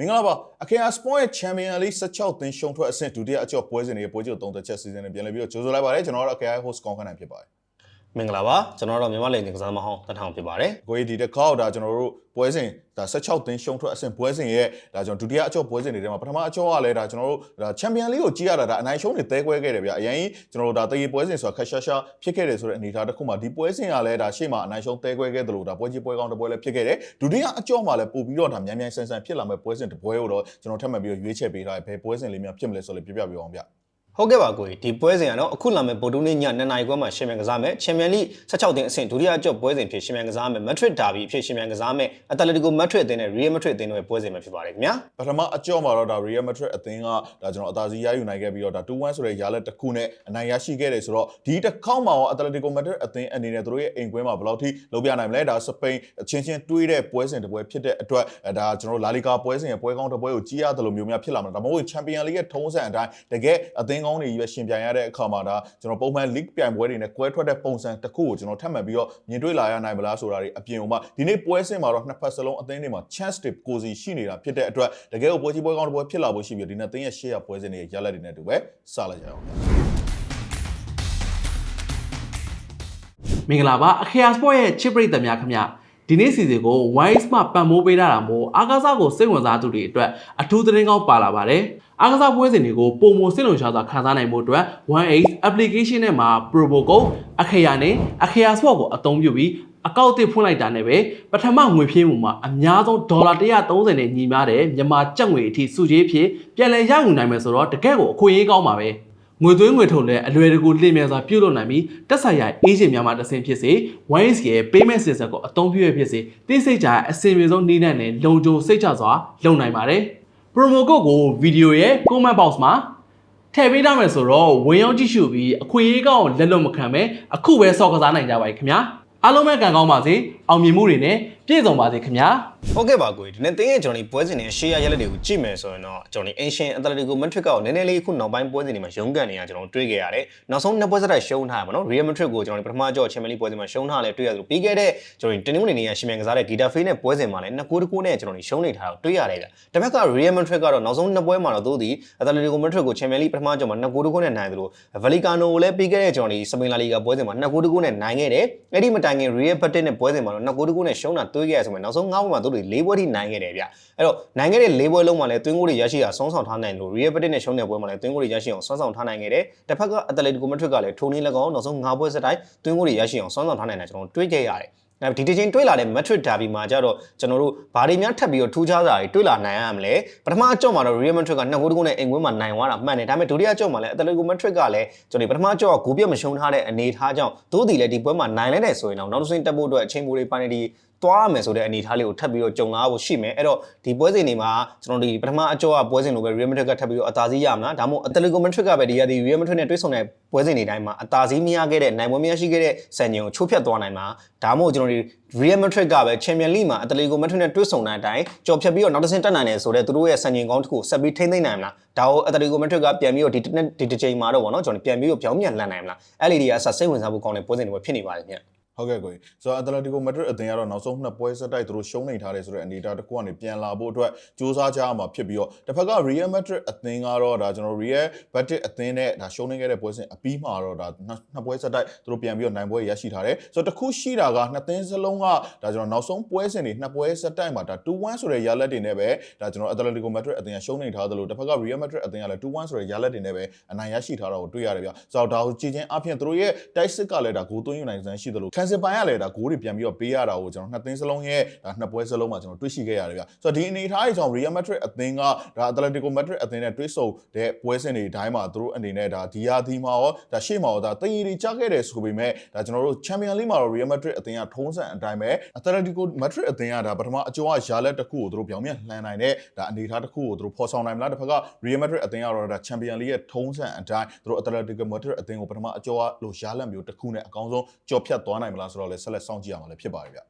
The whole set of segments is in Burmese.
မင်္ဂလာပါအခင်အားစပွန်ရဲ့ချန်ပီယံလိ16သင်းရှုံးထွက်အဆင့်ဒုတိယအကျော့ပွဲစဉ်တွေပွဲချုပ်3သက်ချက်စီစဉ်နဲ့ပြန်လည်ပြီးတော့ကြိုဆိုလိုက်ပါတယ်ကျွန်တော်တို့အခင်အား host ကောင်းခန့်နိုင်ဖြစ်ပါတယ် မင်္ဂလာပါကျွန်တော်တို့မြန်မာလိန်ကစားမဟောင်းတထောင်ဖြစ်ပါတယ်ကိုကြီးဒီတစ်ခေါက်ဒါကျွန်တော်တို့ပွဲစဉ်ဒါ16သင်းရှုံးထွက်အဆင့်ပွဲစဉ်ရဲ့ဒါကျွန်တော်ဒုတိယအကျော့ပွဲစဉ်တွေထဲမှာပထမအကျော့ကလည်းဒါကျွန်တော်တို့ဒါချန်ပီယံလိကိုကြီးရတာဒါအနိုင်ရှုံးတွေတဲကွဲခဲ့တယ်ဗျအရင်ကျွန်တော်တို့ဒါတရေပွဲစဉ်ဆိုတာခက်ရှာရှာဖြစ်ခဲ့တယ်ဆိုတဲ့အနေအထားတစ်ခုမှာဒီပွဲစဉ်ကလည်းဒါရှေ့မှာအနိုင်ရှုံးတဲကွဲခဲ့တယ်လို့ဒါပွဲကြီးပွဲကောင်းတစ်ပွဲလည်းဖြစ်ခဲ့တယ်ဒုတိယအကျော့မှာလည်းပို့ပြီးတော့ဒါမြန်မြန်ဆန်ဆန်ဖြစ်လာမဲ့ပွဲစဉ်တစ်ပွဲကိုတော့ကျွန်တော်ထပ်မံပြီးတော့ရွေးချယ်ပေးထားတယ်ဘယ်ပွဲစဉ်လေးများဖြစ်မလဲဆိုလို့ပြပြပြအောင်ဗျ ဟုတ်ကဲ့ပါကိုကြီးဒီပွဲစဉ်ကတော့အခုလာမယ့်ဗိုလ်တူးနေ့ည2နာရီခွဲမှာရှင်မြန်ကစားမယ်ချန်ပီယံလိ16တင်းအဆင့်ဒုတိယအကျော့ပွဲစဉ်ဖြစ်ရှင်မြန်ကစားမယ်မက်ထရစ်ဒါဘီဖြစ်ရှင်မြန်ကစားမယ်အတလက်တီကိုမက်ထရစ်အသင်းနဲ့ရီယယ်မက်ထရစ်အသင်းတို့ရဲ့ပွဲစဉ်မှာဖြစ်ပါတယ်ခင်ဗျာပထမအကျော့မှာတော့ဒါ Real Madrid အသင်းကဒါကျွန်တော်အသာစီးရယူနိုင်ခဲ့ပြီးတော့ဒါ2-1ဆိုတဲ့ရာလက်တစ်ခုနဲ့အနိုင်ရရှိခဲ့တယ်ဆိုတော့ဒီတစ်ခေါက်မှာရော Atletico Madrid အသင်းအနေနဲ့သူတို့ရဲ့အိမ်ကွင်းမှာဘယ်လောက်ထိလုပ်ပြနိုင်မလဲဒါစပိန်အချင်းချင်းတွေးတဲ့ပွဲစဉ်တစ်ပွဲဖြစ်တဲ့အတွက်အဲဒါကျွန်တော်လာလီဂါပွဲစဉ်ရဲ့ပွဲကောင်းတစ်ပွဲကိုကြီးရတယ်လို့မျိုးများဖြစ်လာမှာဒါမှမဟုတ် Champions League ရဲ့ထုံးစံအတိုင်းတကယ်အသင်းကောင်းတွေကြီးပဲရှင်ပြိုင်ရတဲ့အခါမှာဒါကျွန်တော်ပုံမှန် league ပြိုင်ပွဲတွေနဲ့ကွဲထွက်တဲ့ပုံစံတစ်ခုကိုကျွန်တော်ထပ်မံပြီးတော့မြင်တွေ့လာရနိုင်မလားဆိုတာတွေအပြင်ဥမှာဒီနေ့ပွဲစဉ်မှာတော့နှစ်ဖက်စလုံးအသင်းတွေမှာ chance တွေကိုစီရှိနေတာဖြစ်တဲ့အတွက်တကယ်ကိုပွဲကြီးပွဲကောင်းတစ်ပွဲဖြစ်လာဖို့ရှိပြီးတော့ဒီနေ့အသင်းရဲ့ share ပွဲစဉ်တွေရဲ့ရလဒ်တွေနဲ့အတူပဲစလိုက်ကြအောင်ဗျာမင်္ဂလာပါအခရာစပေါ့ရဲ့ချစ်ပရိသတ်များခင်ဗျဒီနေ့စီစဉ်ကို Wise မှပံ့ပိုးပေးထားတာမို့အားကစားကိုစိတ်ဝင်စားသူတွေအတွက်အထူးသတင်းကောင်းပါလာပါတယ် အားကစားပွဲစဉ်တွေကိုပုံမစိတ်လုံရှားစွာခံစားနိုင်ဖို့အတွက် 1Ace application နဲ့မှာ promo code အခရာနဲ့အခရာ sport ကိုအသုံးပြုပြီးအကောင့်အသစ်ဖွင့်လိုက်တာနဲ့ပဲပထမငွေဖြည့်မှုမှာအများဆုံးဒေါ်လာ130နဲ့ညီမျှတဲ့မြန်မာကျပ်ငွေအထိစုကြီးဖြစ်ပြန်လည်ရယူနိုင်မယ်ဆိုတော့တကယ့်ကိုအခွင့်အရေးကောင်းပါပဲငွေသွင်းငွေထုတ်လည်းအလွယ်တကူလင့်မြန်စွာပြုလုပ်နိုင်ပြီးတက်ဆိုင်ရာအေဂျင့်များမှတစ်ဆင့်ဖြစ်စေ Wise ရဲ့ payment system ကိုအသုံးပြုရဖြစ်စေသိစိတ်ကြအဆင်ပြေဆုံးနည်းနဲ့နဲ့လုံခြုံစိတ်ချစွာလုပ်နိုင်ပါတယ်။ promo code ကိုဗီဒီယိုရဲ့ comment box မှာထည့်ပေးထားမယ်ဆိုတော့ဝင်ရောက်ကြည့်ရှုပြီးအခွင့်အရေးကောင်းလက်လွတ်မခံပဲအခုပဲစောင့်ကစားနိုင်ကြပါ යි ခင်ဗျာ။အားလုံးပဲကံကောင်းပါစေအောင်မြင်မှုတွေနဲ့ ပြည့်စုံပါစေခင်ဗျာ။ဟုတ်ကဲ့ပါကိုကြီးဒီနေ့တင်းရဲ့ကျွန်တော်ဒီပွဲစဉ်တွေရှေ့ရရက်လက်တွေကိုကြည့်မယ်ဆိုရင်တော့ကျွန်တော်ဒီ Ancient Atletico Madrid ကိုနည်းနည်းလေးအခုနောက်ပိုင်းပွဲစဉ်တွေမှာရုန်းကန်နေတာကျွန်တော်တွေ့ခဲ့ရတယ်နောက်ဆုံးနှစ်ပွဲဆက်တိုက်ရှုံးထားရပါတော့ Real Madrid ကိုကျွန်တော်ဒီပထမကြော Champions League ပွဲစဉ်မှာရှုံးထားလဲတွေ့ရတယ်ပြီးခဲ့တဲ့ကျွန်တော်ဒီတင်းနှုန်းနေနေရရှင်မြန်ကစားတဲ့ Getafe နဲ့ပွဲစဉ်မှာလည်းနှစ်ကိုးတစ်ကိုးနဲ့ကျွန်တော်ဒီရှုံးနေထားတာတွေ့ရတယ်ဗျတစ်ဖက်က Real Madrid ကတော့နောက်ဆုံးနှစ်ပွဲမှာတော့သူဒီ Atletico Madrid ကို Champions League ပထမကြောမှာနှစ်ကိုးတစ်ကိုးနဲ့နိုင်တယ်လို့ Vallecano ကိုလည်းပြီးခဲ့တဲ့ကျွန်တော်ဒီ Spain La Liga ပွဲစဉ်မှာနှစ်ကိုးတစ်ကိုးနဲ့နိုင်ခဲ့တယ်အဲ့ဒီမတိုင်ခင် Real Betis နဲ့ပွဲစဉ်မှာတော့နှစ်ကိုးတစ်ကိုးနဲ့ရှုံးတာတွေ့ခဲ့ရဆိုမှနောက်ဆုံး၅ပွဲမှာသူတို့၄ပွဲထိနိုင်ခဲ့တယ်ဗျအဲ့တော့နိုင်ခဲ့တဲ့၄ပွဲလုံးမှာလည်းသွင်းကိုတွေရရှိတာဆောင်းဆောင်ထားနိုင်လို့ Real Betis နဲ့ရှုံးတဲ့ပွဲမှာလည်းသွင်းကိုတွေရရှိအောင်ဆောင်းဆောင်ထားနိုင်ခဲ့တယ်တစ်ဖက်က Atletico Madrid ကလည်းထိုနည်း၎င်းနောက်ဆုံး၅ပွဲဆက်တိုင်းသွင်းကိုတွေရရှိအောင်ဆောင်းဆောင်ထားနိုင်တာကျွန်တော်တွေ့ခဲ့ရတယ်အဲ့ဒီတစ်ချိန်တွေ့လာတဲ့ Madrid Derby မှာကြတော့ကျွန်တော်တို့ဘာတွေများထပ်ပြီးတော့ထူးခြားတာတွေတွေ့လာနိုင်ရမလဲပထမအကြော့မှာတော့ Real Madrid ကနှစ်ဂိုးတကုန်းနဲ့အိမ်ကွင်းမှာနိုင်သွားတာမှန်တယ်ဒါပေမဲ့ဒုတိယအကြော့မှာလည်း Atletico Madrid ကလည်းကျွန်တော်ဒီပထမအကြော့ကဂိုးပြတ်မရှုံးထားတဲ့အနေအထားကြောင့်သို့တည်လည်းဒီပွဲမှာနိုင်လဲတယ်ဆိုရင်တော့နောက်တစ်ဆင့်တက်ဖို့အတွက်အချိန်ပိုတွေပိုင်းဒီ သွားရမယ်ဆိုတဲ့အနေအထားလေးကိုထပ်ပြီးတော့ကြုံလာဖို့ရှိမယ်အဲ့တော့ဒီပွဲစဉ်တွေမှာကျွန်တော်ဒီပထမအကြော့ကပွဲစဉ်လိုပဲ Real Madrid ကထပ်ပြီးတော့အသာစီးရမလားဒါမှမဟုတ် Atletico Madrid ကပဲဒီရဒီ Real Madrid နဲ့တွဲဆုံတဲ့ပွဲစဉ်တွေတိုင်းမှာအသာစီးမရခဲ့တဲ့နိုင်ပွဲမရရှိခဲ့တဲ့စံချိန်ကိုချိုးဖျက်သွားနိုင်မှာဒါမှမဟုတ်ကျွန်တော်ဒီ Real Madrid ကပဲ Champions League မှာ Atletico Madrid နဲ့တွဲဆုံတဲ့အတိုင်းကြော်ဖြတ်ပြီးတော့နောက်တစ်ဆင့်တက်နိုင်တယ်ဆိုတော့သူတို့ရဲ့စံချိန်ကောင်းတစ်ခုကိုဆက်ပြီးထိမ့်သိမ့်နိုင်မလားဒါကို Atletico Madrid ကပြန်ပြီးတော့ဒီဒီတစ်ချိန်မှာတော့ဗောနော်ကျွန်တော်ပြန်ပြီးတော့ပြောင်းပြန်လှန်နိုင်မလားအဲ့ဒီတွေကအဆက်စိတ်ဝင်စားဖို့ကောင်းတဲ့ပွဲစဉ်တွေပဲဖြစ်နေပါတယ်ခင်ဗျ ဟုတ်ကဲ့ကိုကြီးဆိုတော့ Atletico Madrid အသင်းကတော့နောက်ဆုံးနှစ်ပွဲဆက်တိုက်သူတို့ရှုံးနေထားတယ်ဆိုတဲ့အနေအထားတစ်ခုကနေပြန်လာဖို့အတွက်စူးစမ်းကြရမှာဖြစ်ပြီးတော့တစ်ဖက်က Real Madrid အသင်းကတော့ဒါကျွန်တော် Real Betis အသင်းနဲ့ဒါရှုံးနေခဲ့တဲ့ပွဲစဉ်အပြီးမှာတော့ဒါနှစ်ပွဲဆက်တိုက်သူတို့ပြန်ပြီးတော့နိုင်ပွဲရရှိထားတယ်ဆိုတော့တစ်ခုရှိတာကနှစ်သင်းစလုံးကဒါကျွန်တော်နောက်ဆုံးပွဲစဉ်တွေနှစ်ပွဲဆက်တိုက်မှာဒါ2-1ဆိုတဲ့ရလဒ်တွေနဲ့ပဲဒါကျွန်တော် Atletico Madrid အသင်းကရှုံးနေထားသလိုတစ်ဖက်က Real Madrid အသင်းကလည်း2-1ဆိုတဲ့ရလဒ်တွေနဲ့ပဲအနိုင်ရရှိထားတာကိုတွေ့ရတယ်ဗျဆိုတော့ဒါကိုကြည်ချင်းအပြင်သူတို့ရဲ့တိုက်စစ်ကလည်းဒါဂိုးသွင်းယူနိုင်စမ်းရှိသလိုခံစစ်ပိုင်းကလည်းဒါဂိုးတွေပြန်ပြီးတော့ပေးရတာကိုကျွန်တော်နှစ်သင်းစလုံးရဲ့ဒါနှစ်ပွဲစလုံးမှာကျွန်တော်တွေ့ရှိခဲ့ရတယ်ဗျဆိုတော့ဒီအနေအထားကြီးကြောင့် Real Madrid အသင်းကဒါ Atletico Madrid အသင်းနဲ့တွေ့ဆုံတဲ့ပွဲစဉ်တွေတိုင်းမှာသူတို့အနေနဲ့ဒါဒီယာဒီမှာရောဒါရှေ့မှာရောဒါတည်ရည်ကြခဲ့တယ်ဆိုပေမဲ့ဒါကျွန်တော်တို့ Champions League မှာတော့ Real Madrid အသင်းကထုံးစံအတိုင်းပဲ Atletico Madrid အသင်းကဒါပထမအကျော်ကရာလက်တစ်ခုကိုသူတို့ပြောင်းပြန်လှန်နိုင်တဲ့ဒါအနေအထားတစ်ခုကိုသူတို့ဖော်ဆောင်နိုင်မလားတစ်ဖက်က Real Madrid အသင်းကတော့ဒါ Champions League ရဲ့ထုံးစံအတိုင်းသူတို့ Atletico Madrid အသင်းကိုပထမအကျော်ကလို့ရာလက်မျိုးတစ်ခုနဲ့အကောင်းဆုံးကြော်ဖြတ်သွားနိုင်မလားဆိုတော့လည်းဆက်လက်စောင့်ကြည့်ရမှာလည်းဖြစ်ပါတယ်ဗျ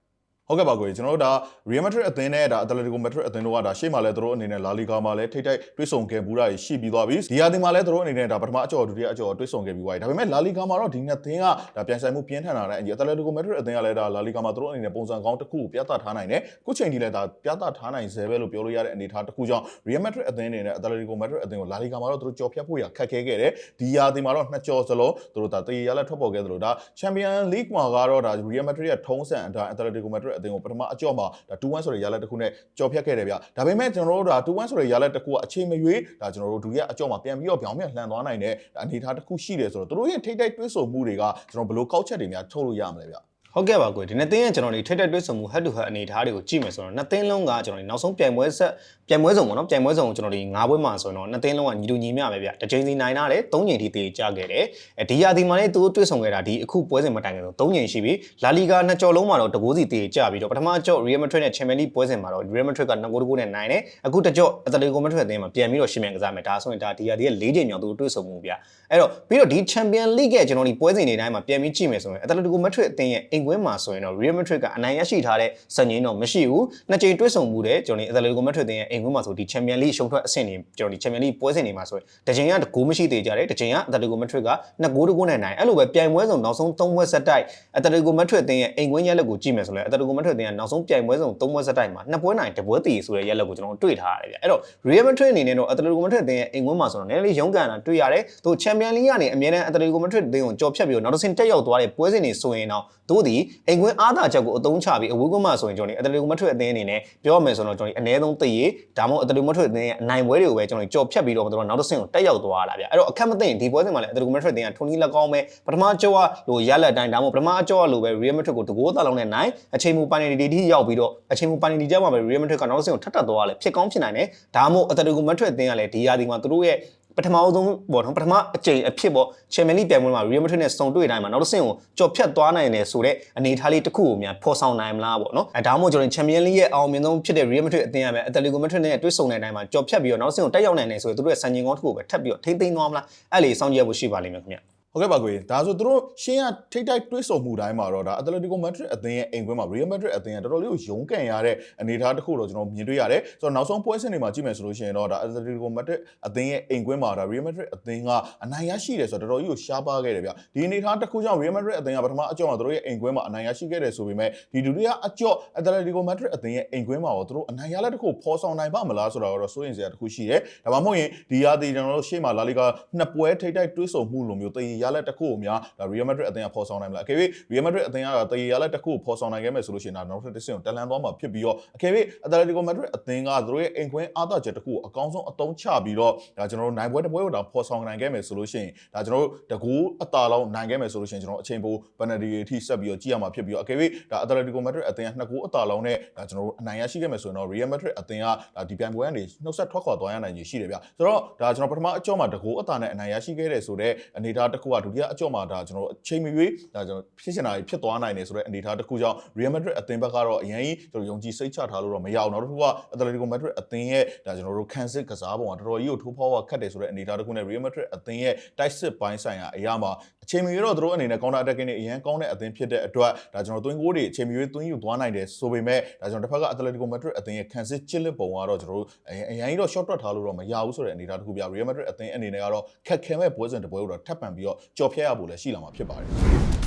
ဟုတ်ကဲ့ပါကိုကြီးကျွန်တော်တို့ဒါ Real Madrid အသင်းနဲ့ဒါ Atletico Madrid အသင်းတို့ကဒါရှေ့မှာလဲသူတို့အနေနဲ့ La Liga မှာလဲထိတ်ထိတ်တွဲဆုံခဲ့ဘူးတာရှိပြီးသွားပြီဒီဟာဒီမှာလဲသူတို့အနေနဲ့ဒါပထမအကြော်ဒုတိယအကြော်တွဲဆုံခဲ့ပြီးသွားပြီဒါပေမဲ့ La Liga မှာတော့ဒီနှစ်သင်းကဒါပြန်ဆိုင်မှုပြင်းထန်တာနဲ့အညီ Atletico Madrid အသင်းကလည်းဒါ La Liga မှာသူတို့အနေနဲ့ပုံစံကောင်းတစ်ခုကိုပြသထားနိုင်တယ်ခုချိန်ကြီးလဲဒါပြသထားနိုင်စေပဲလို့ပြောလို့ရတဲ့အနေအထားတစ်ခုကြောင့် Real Madrid အသင်းအနေနဲ့ Atletico Madrid အသင်းကို La Liga မှာတော့သူတို့ကြော်ဖြတ်ဖို့ရခက်ခဲခဲ့တယ်ဒီဟာဒီမှာတော့နှစ်ကြော်စလုံးသူတို့ဒါတည်ရလက်ထွက်ပေါ်ခဲ့သလိုဒါ Champion League မှာကတော့ဒါ Real Madrid ရဲ့ထုံးစံအတိုင်း Atletico Madrid အသင်းကိုပထမအကြော်မှာဒါ2-1ဆိုတဲ့ရလက်တစ်ခုနဲ့ကြော်ဖြတ်ခဲ့တယ်ဗျဒါပေမဲ့ကျွန်တော်တို့ဒါ2-1ဆိုတဲ့ရလက်တစ်ခုကအချိန်မရွေးဒါကျွန်တော်တို့ဒုတိယအကြော်မှာပြန်ပြီးတော့ပြောင်းပြန်လှန်သွားနိုင်တဲ့အနေအထားတစ်ခုရှိတယ်ဆိုတော့သူတို့ရဲ့ထိတ်တိုက်တွဲဆိုမှုတွေကကျွန်တော်ဘယ်လိုကောက်ချက်တွေများထုတ်လို့ရမလဲဗျဟုတ်ကဲ့ပါကိုဒီနှစ်သင်းရဲ့ကျွန်တော်တို့ထိတ်တက်တွဲဆုံမှု head to head အနေအထားတွေကိုကြည့်မယ်ဆိုတော့နှစ်သင်းလုံးကကျွန်တော်တို့နောက်ဆုံးပြိုင်ပွဲဆက် ပြိုင်ပွဲစုံပေါ့နော်ပြိုင်ပွဲစုံကိုကျွန်တော်တို့၅ပွဲမှာဆိုတော့နှစ်သင်းလုံးကညီတူညီမျှပဲဗျတစ်ချိန်စီနိုင်တာတယ်၃ချိန်ထိတေကြခဲ့တယ်အဲဒီရာဒီမှာလည်းသူတို့တွဲဆုံခဲ့တာဒီအခုပွဲစဉ်မတိုင်ခင်ဆို၃ချိန်ရှိပြီလာလီဂါနှစ်ကြော်လုံးမှာတော့တကိုးစီတေကြပြီးတော့ပထမကြော့ Real Madrid နဲ့ Champions League ပွဲစဉ်မှာတော့ Real Madrid က2ဂိုးတကူနဲ့နိုင်တယ်အခုတစ်ကြော့ Atletico Madrid အသင်းမှာပြန်ပြီးတော့ရှင်းမြန်ကစားမယ်ဒါဆိုရင်ဒါဒီရာဒီရဲ့၄ချိန်မြောက်သူတို့တွဲဆုံမှုဗျအဲ့တော့ပြီးတော့ဒီ Champions League ရဲ့ကျွန်တော်ဒီပွဲစဉ်တွေတိုင်းမှာပြန်ပြီးကြည့်မယ်ဆိုရင် Atletico Madrid အသင်းရဲ့အိမ်ကွင်းမှာဆိုရင်တော့ Real Madrid ကအနိုင်ရရှိထားတဲ့စံချိန်တော့မရှိဘူးနှစ်ချိန်တွဲဆုံမှုတဲ့ကျွန်တော်ဒီ Atletico Madrid အသင်းရဲ့အိမ်ကွင်းမှာဆိုဒီ Champions League ရှုံးထွက်အဆင့်တွေကျွန်တော်ဒီ Champions League ပွဲစဉ်တွေမှာဆိုရင်တစ်ချိန်ကဂိုးမရှိသေးကြတယ်တစ်ချိန်က Atletico Madrid ကနှစ်ဂိုးတစ်ဂိုးနဲ့နိုင်အဲ့လိုပဲပြိုင်ပွဲဆုံးနောက်ဆုံး၃ပွဲဆက်တိုက် Atletico Madrid အသင်းရဲ့အိမ်ကွင်းရက်လက်ကိုကြည့်မယ်ဆိုရင် Atletico Madrid အသင်းကနောက်ဆုံးပြိုင်ပွဲဆုံး၃ပွဲဆက်တိုက်မှာနှစ်ပွဲနိုင်တစ်ပွဲတည်ဆိုတဲ့ရက်လက်ကိုကျွန်တော်တို့တွေ့ထားရတယ်ဗျအဲ့တော့ Real Madrid အနေနဲ့တော့ Atletico Madrid အသင်းရဲ့အိမ်ကွင်းမှာဆိုတော့နည်းနည်းလေးရုန်းကန်တာတွေ့ရတယ်သူ Champions League ကနေအမြဲတမ်း Atletico Madrid အသင်းကိုကြော်ဖြတ်ပြီးတော့နောက်တစ်ဆင့်တက်ရောက်သွားတဲ့ပွဲစဉ်တွေဆိုရင်တော့တို့ဒီအိမ်ကွင်းအားသာချက်ကိုအသုံးချပြီးအဝေးကွင်းမှာဆိုရင်ကျွန်တော်ဒီ Atletico Madrid အသင်းအနေနဲ့ပြောရမယ်ဆိုတော့ကျွန်တော်ဒီအနည်းဆုံးတည်ရဒါမှမဟုတ် Atletico Madrid အသင်းရဲ့အနိုင်ပွဲတွေကိုပဲကျွန်တော်ဒီကြော်ဖြတ်ပြီးတော့တို့နောက်တစ်ဆင့်ကိုတက်ရောက်သွားတာဗျအဲ့တော့အခက်မသိရင်ဒီပွဲစဉ်မှာလည်း Atletico Madrid အသင်းကထုံကြီးလက်ကောင်းပဲပထမကြောကလိုရလက်တိုင်းဒါမှမဟုတ်ပထမအကြောကလိုပဲ Real Madrid ကိုတကိုးသားလုံးနဲ့နိုင်အချိန်မူပိုင်နေတီရောက်ပြီးတော့အချိန်မူပိုင်နေတီကျမှပဲ Real Madrid ကနောက်တစ်ဆင့်ကိုထပ်တက်သွားတယ်ဖြစ်ကောင်းဖြစ်နိုင်တယ်ဒါမှမဟုတ် Atletico Madrid အသင်းကလည်းဒီရာဒီမှာသူတို့ရဲ့ ပထမအဆုံးပေါ့နော်ပထမအကြိမ်အဖြစ်ပေါ့ချန်ပီယံလိပြိုင်ပွဲမှာ Real Madrid နဲ့စုံတွေ့တိုင်းမှာနောက်တစ်ဆင့်ကိုကြော်ဖြတ်သွားနိုင်တယ်ဆိုတဲ့အနေအထားလေးတစ်ခုကိုများဖော်ဆောင်နိုင်မလားပေါ့နော်အဲဒါမှမဟုတ်ကျွန်တော်ချန်ပီယံလိရဲ့အောင်မြင်ဆုံးဖြစ်တဲ့ Real Madrid အသင်းရမယ် Atletico Madrid နဲ့တွေ့ဆုံတဲ့တိုင်းမှာကြော်ဖြတ်ပြီးတော့နောက်တစ်ဆင့်ကိုတက်ရောက်နိုင်တယ်ဆိုရင်သူတို့ရဲ့စံချိန်ကောင်းတစ်ခုကိုပဲထပ်ပြီးတော့ထိမ့်သိမ်းသွားမလားအဲ့လေစောင့်ကြည့်ဖို့ရှိပါလိမ့်မယ်ခင်ဗျ ဟုတ်ကဲ့ပါကိုကြီးဒါဆိုသူတို့ရှင်းရထိတ်တိုက်တွဲဆုံမှုတိုင်းမှာတော့ဒါ Atletico Madrid အသင်းရဲ့အိမ်ကွင်းမှာ Real Madrid အသင်းကတော်တော်လေးကိုရုန်းကန်ရတဲ့အနေအထားတစ်ခုတော့ကျွန်တော်မြင်တွေ့ရတယ်ဆိုတော့နောက်ဆုံးပွဲစဉ်တွေမှာကြည့်မယ်ဆိုလို့ရှိရင်တော့ဒါ Atletico Madrid အသင်းရဲ့အိမ်ကွင်းမှာဒါ Real Madrid အသင်းကအနိုင်ရရှိတယ်ဆိုတော့တော်တော်ကြီးကိုရှားပါခဲ့တယ်ဗျဒီအနေအထားတစ်ခုကြောင့် Real Madrid အသင်းကပထမအကြော့မှာသူတို့ရဲ့အိမ်ကွင်းမှာအနိုင်ရရှိခဲ့တယ်ဆိုပေမဲ့ဒီဒုတိယအကြော့ Atletico Madrid အသင်းရဲ့အိမ်ကွင်းမှာတော့သူတို့အနိုင်ရလက်တစ်ခုဖော်ဆောင်နိုင်ပါမလားဆိုတာတော့စိုးရင်စရာတစ်ခုရှိတယ်ဒါမှမဟုတ်ရင်ဒီရာသီကျွန်တော်တို့ရှေ့မှာ La Liga နှစ်ပွဲထိတ်တိုက်တွဲဆုံမှုလိုမျိုးတည်ရလက်တစ်ခုကိုများဒါ Real Madrid အသင်းကဖော်ဆောင်နိုင်မလားအကယ်၍ Real Madrid အသင်းကတည်ရလက်တစ်ခုကိုဖော်ဆောင်နိုင်ခဲ့မယ်ဆိုလို့ရှိရင်ဒါနောက်ထပ်တစ်ဆင့်ကိုတလန်သွားမှာဖြစ်ပြီးတော့အကယ်၍ Atletico Madrid အသင်းကသူတို့ရဲ့အိမ်ခွင်းအားသာချက်တစ်ခုကိုအကောင်းဆုံးအသုံးချပြီးတော့ဒါကျွန်တော်တို့နိုင်ပွဲတစ်ပွဲကိုဒါဖော်ဆောင်နိုင်ခဲ့မယ်ဆိုလို့ရှိရင်ဒါကျွန်တော်တို့တကူအသာလောက်နိုင်ခဲ့မယ်ဆိုလို့ရှိရင်ကျွန်တော်အချိန်ပို penalty အထိဆက်ပြီးတော့ကြည့်ရမှာဖြစ်ပြီးတော့အကယ်၍ဒါ Atletico Madrid အသင်းကနှစ်ကူအသာလောက်နဲ့ဒါကျွန်တော်တို့အနိုင်ရရှိခဲ့မယ်ဆိုရင်တော့ Real Madrid အသင်းကဒါဒီပြိုင်ပွဲကနေနှုတ်ဆက်ထွက်ခွာသွားရနိုင်ခြေရှိတယ်ဗျဆိုတော့ဒါကျွန်တော်ပထမအကြော့မှာတကူအသာနဲ့အနိုင်ရရှိခဲ့တယ်ဆိုတော့အနေအထားတစ်ခုကဒုတိယအကြော့မှာဒါကျွန်တော်အချိန်မရွေးဒါကျွန်တော်ဖြစ်ချင်တာကြီးဖြစ်သွားနိုင်တယ်ဆိုတဲ့အနေအထားတစ်ခုကြောင့် Real Madrid အသင်းဘက်ကတော့အရင်ကြီးကျွန်တော်ယုံကြည်စိတ်ချထားလို့တော့မရအောင်နောက်တစ်ခုက Atletico Madrid အသင်းရဲ့ဒါကျွန်တော်တို့ခံစစ်ကစားပုံကတော်တော်ကြီးကိုထိုးဖောက်ဝခတ်တယ်ဆိုတဲ့အနေအထားတစ်ခုနဲ့ Real Madrid အသင်းရဲ့တိုက်စစ်ပိုင်းဆိုင်ရာအရာမှာအချိန်မရွေးတော့သူတို့အနေနဲ့ counter attacking တွေအရင်ကောင်းတဲ့အသင်းဖြစ်တဲ့အတွက်ဒါကျွန်တော်သွင်းကိုးတွေအချိန်မရွေးသွင်းယူသွားနိုင်တယ်ဆိုပေမဲ့ဒါကျွန်တော်တစ်ဖက်က Atletico Madrid အသင်းရဲ့ခံစစ်ချစ်လက်ပုံကတော့ကျွန်တော်တို့အရင်အရင်ကြီးတော့ short တွက်ထားလို့တော့မရဘူးဆိုတဲ့အနေအထားတစ်ခုပြ Real Madrid အသင်းအနေနဲ့ကတော့ခက်ခဲမဲ့ပွဲစဉ်တစ်ပွဲကိုတော့ထပ်ပံပြီးတော့ကြော်ဖြတ်ရဖို့လည်းရှိလာမှာဖြစ်ပါတယ်